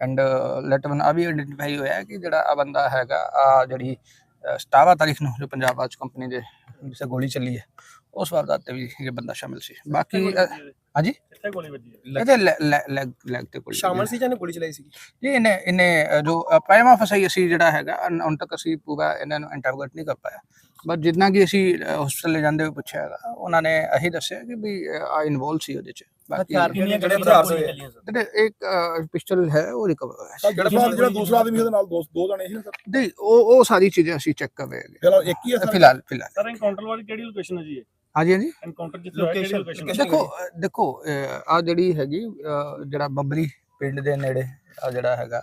And light one ਆ ਵੀ identify ਹੋਇਆ ਹੈ ਕਿ ਜਿਹੜਾ ਆ ਬੰਦਾ ਹੈਗਾ ਆ ਜਿਹੜੀ ਅਹ, 17 ਤਾਰੀਖ ਨੂੰ ਜੋ ਪੰਜਾਬ ਆਜ ਕੰਪਨੀ ਦੇ ਜਿਸੇ ਗੋਲੀ ਚੱਲੀ ਹੈ ਉਸ ਵਾਰਦਾਤ ਤੇ ਵੀ ਇਹ ਬੰਦਾ ਸ਼ਾਮਿਲ ਸੀ। ਬਾਕੀ ਹਾਂਜੀ? ਕਿੱਥੇ ਗੋਲੀ ਵੱਜੀ ਹੈ ਇਹਦੇ ਲੈਗ ਲੈਗ ਤੇ ਗੋਲੀ ਸ਼ਾਮਲ ਸੀ ਜਾਂ ਗੋਲੀ ਚਲਾਈ ਸੀ ਜੀ ਇਹਨੇ ਇਹਨੇ ਜੋ ਪ੍ਰਾਈਮਾ ਫਸਾਈ ਅਸੀਂ ਜਿਹੜਾ ਹੈਗਾ ਹੁਣ ਤੱਕ ਅਸੀਂ ਪੂਰਾ ਇਹਨਾਂ ਨੂੰ ਇੰਟਰੋਗੇਟ ਨਹੀਂ ਕਰ ਪਾਇਆ। ਬਟ ਜਿੰਨਾ ਕਿ ਅਸੀਂ ਹਸਪੀਟਲ ਲੈ ਜਾਂਦੇ ਹੋਏ ਪੁੱਛਿਆ ਹੈਗਾ ਉਹਨਾਂ ਨੇ ਇਹੀ ਦੱਸਿਆ ਕਿ ਵੀ ਆ ਇਨਵੋਲਵ ਸੀ ਉਹਦੇ ਚ। ਬਾਕੀ ਕਿੰਨੀਆਂ ਜਿਹੜੇ ਹਥਿਆਰ ਸੀ ਜਿਹੜੇ ਇੱਕ ਪਿਸਟਲ ਹੈ ਉਹ ਰਿਕਵਰ ਹੋਇਆ ਸੀ। ਜਿਹੜਾ ਦੂਸਰਾ ਆਦਮੀ ਉਹਦੇ ਨਾਲ ਦੋ ਦੋ ਜਣੇ ਸੀ ਨਾ ਸਰ? ਨਹੀਂ ਉਹ ਉਹ ਸਾਰੀ ਚੀਜ਼ਾਂ ਅਸੀਂ ਚੈੱਕ ਕਰ ਰਹੇ ਹੈਗੇ ਚਲੋ ਇੱਕ ਹੀ ਹੈ ਫਿਲਹਾਲ ਫਿਲਹਾਲ। ਸਰ ਐਨਕਾਊਂਟਰ ਵਾਲੀ ਕਿਹੜੀ ਲੋਕੇਸ਼ਨ ਹੈ ਜੀ ਇਹ? ਹਾਂਜੀ ਹਾਂਜੀ। ਐਨਕਾਊਂਟਰ ਜਿੱਥੇ ਹੋਇਆ ਕਿਹੜੀ Location- ਲੋਕੇਸ਼ਨ ਦੇਖੋ ਦੇਖੋ ਆ ਜਿਹੜੀ ਹੈਗੀ ਜਿਹੜਾ ਬੱਬਰੀ ਪਿੰਡ ਦੇ ਨੇੜੇ ਆ ਜਿਹੜਾ ਹੈਗਾ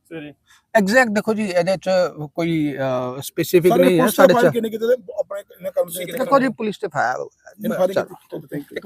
ਸਵੇਰੇ ਐਗਜ਼ੈਕਟ ਦੇਖੋ ਜੀ ਇਹਦੇ ਚ ਕੋਈ ਸਪੈਸੀਫਿਕ ਨਹੀਂ ਹੈ ਪੁਲਿਸ ਸਾਡੇ ਚ ਕਿੰਨੇ ਕਿਤੇ ਆਪਣੇ ਇਹਨਾਂ ਕੰਮ ਕਿੰਨੇ ਦੇਖੋ ਜੀ ਪੁਲਿਸ ਤੇ ਫਾਇਰ ਇਨਫਾਰੀ ਥੈਂਕ ਯੂ